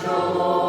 чоло.